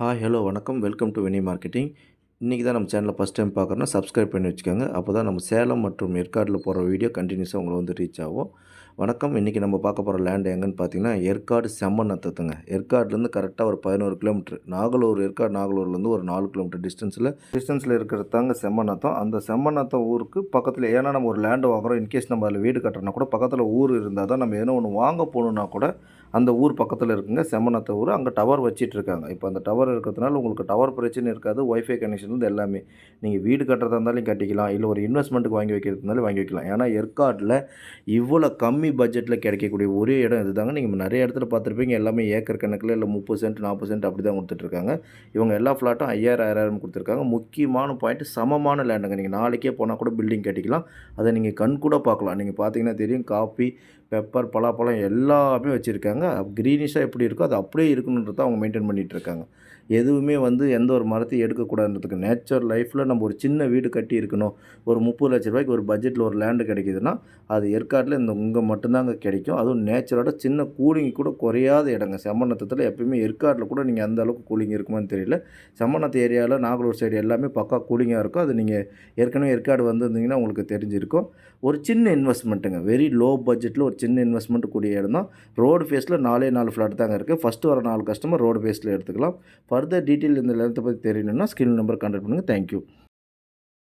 Hi hello வணக்கம். Welcome to Veni marketing இன்றைக்கி தான் நம்ம சேனலை ஃபஸ்ட் டைம் பார்க்குறோன்னா சப்ஸ்கிரைப் பண்ணி வச்சுக்கோங்க. அப்போ தான் நம்ம சேலம் மற்றும் ஏற்காடில் போகிற வீடியோ கண்டினியூஸாக உங்களை வந்து ரீச் ஆகும். வணக்கம். இன்றைக்கி நம்ம பார்க்க போகிற லேண்ட் எங்கன்னு பார்த்தீங்கன்னா ஏற்காடு செம்மண்ணத்தத்துங்க. ஏற்காடுலேருந்து கரெக்டாக ஒரு பதினோரு கிலோமீட்டர் நாகலூர் ஏற்காடு நாகலூர்லேருந்து ஒரு நாலு கிலோமீட்டர் டிஸ்டன்ஸில் டிஸ்டன்ஸில் இருக்கிறது தாங்க செம்மண்ணத்தம். அந்த செம்மநத்தம் ஊருக்கு பக்கத்தில் ஏன்னா நம்ம ஒரு லேண்டு வாங்குறோம் இன்கேஸ் நம்ம அதில் வீடு கட்டுறோன்னா கூட பக்கத்தில் ஊர் இருந்தால் தான் நம்ம எதனா ஒன்று வாங்க போகணுன்னா கூட அந்த ஊர் பக்கத்தில் இருக்குங்க செம்மநத்த ஊர். அங்கே டவர் வச்சிட்டு இருக்காங்க. இப்போ அந்த டவர் இருக்கிறதுனால உங்களுக்கு டவர் பிரச்சனை இருக்காது ஒய்ஃபை கனெக்ஷன்லேருந்து எல்லாமே. நீங்கள் வீடு கட்டுறதா இருந்தாலும் கட்டிக்கலாம் இல்லை ஒரு இன்வெஸ்ட்மெண்ட்டுக்கு வாங்கி வைக்கிறதுனாலும் வாங்கி வைக்கலாம். ஏன்னா ஏற்காட்டில் இவ்வளோ கம்மி கம்மி பட்ஜெட்டில் கிடைக்கக்கூடிய ஒரே இடம் இதுதாங்க. நீங்கள் நிறைய இடத்துல பார்த்துருப்பீங்க எல்லாமே ஏக்கர் கணக்கில் இல்லை முப்பது சென்ட் நாற்பது சென்ட் அப்படி தான் கொடுத்துட்ருக்காங்க. இவங்க எல்லா ஃப்ளாட்டும் ஐயாயிரம் ஆயிரம் கொடுத்துருக்காங்க. முக்கியமான பாயிண்ட் சமமான லேண்டுங்க நீங்கள் நாளைக்கே போனால் கூட பில்டிங் கட்டிக்கலாம். அதை நீங்கள் கண் கூட பார்க்கலாம். நீங்கள் பார்த்தீங்கன்னா தெரியும் காப்பி பெப்பர் பலாப்பழம் எல்லாமே வச்சுருக்காங்க. க்ரீனிஷாக எப்படி இருக்கோ அது அப்படியே இருக்கணுன்றத அவங்க மெயின்டைன் பண்ணிகிட்டு இருக்காங்க எதுவுமே வந்து எந்த ஒரு மரத்தையும் எடுக்கக்கூடாதுன்றதுக்கு நேச்சர் லைஃப்பில் நம்ம ஒரு சின்ன வீடு கட்டி இருக்கணும். ஒரு முப்பது லட்ச ரூபாய்க்கு ஒரு பட்ஜெட்டில் ஒரு லேண்டு கிடைக்குதுன்னா அது ஏற்காட்டில் இந்த இங்கே மட்டும்தாங்க கிடைக்கும். அதுவும் நேச்சரோட சின்ன கூலிங் கூட குறையாத இடங்க. செம்மநத்தத்தில் எப்பயுமே ஏற்காட்டில் கூட நீங்கள் அந்த அளவுக்கு கூலிங் இருக்குமான்னு தெரியல. செம்மநத்த ஏரியாவில் நாகலூர் சைடு எல்லாமே பக்கா கூலிங்காக இருக்கும். அது நீங்கள் ஏற்கனவே ஏற்காடு வந்திருந்தீங்கன்னா உங்களுக்கு தெரிஞ்சிருக்கும். ஒரு சின்ன இன்வெஸ்ட்மெண்ட்டுங்க வெரி லோ பட்ஜெட்டில் ஒரு சின்ன இன்வெஸ்ட்மெண்ட் கூடிய இடம் தான். ரோடு ஃபேஸில் நாலே நாலு ஃப்ளாட் தாங்க இருக்குது ஃபஸ்ட்டு வர நாலு கஸ்டமர் ரோடு ஃபேஸில் எடுத்துக்கலாம். ஃபர்தர் டீட்டெயில் இந்த இடத்தை பற்றி தெரியணும்னா ஸ்கில் நம்பர் கான்டாக்ட் பண்ணுங்கள் தேங்க்யூ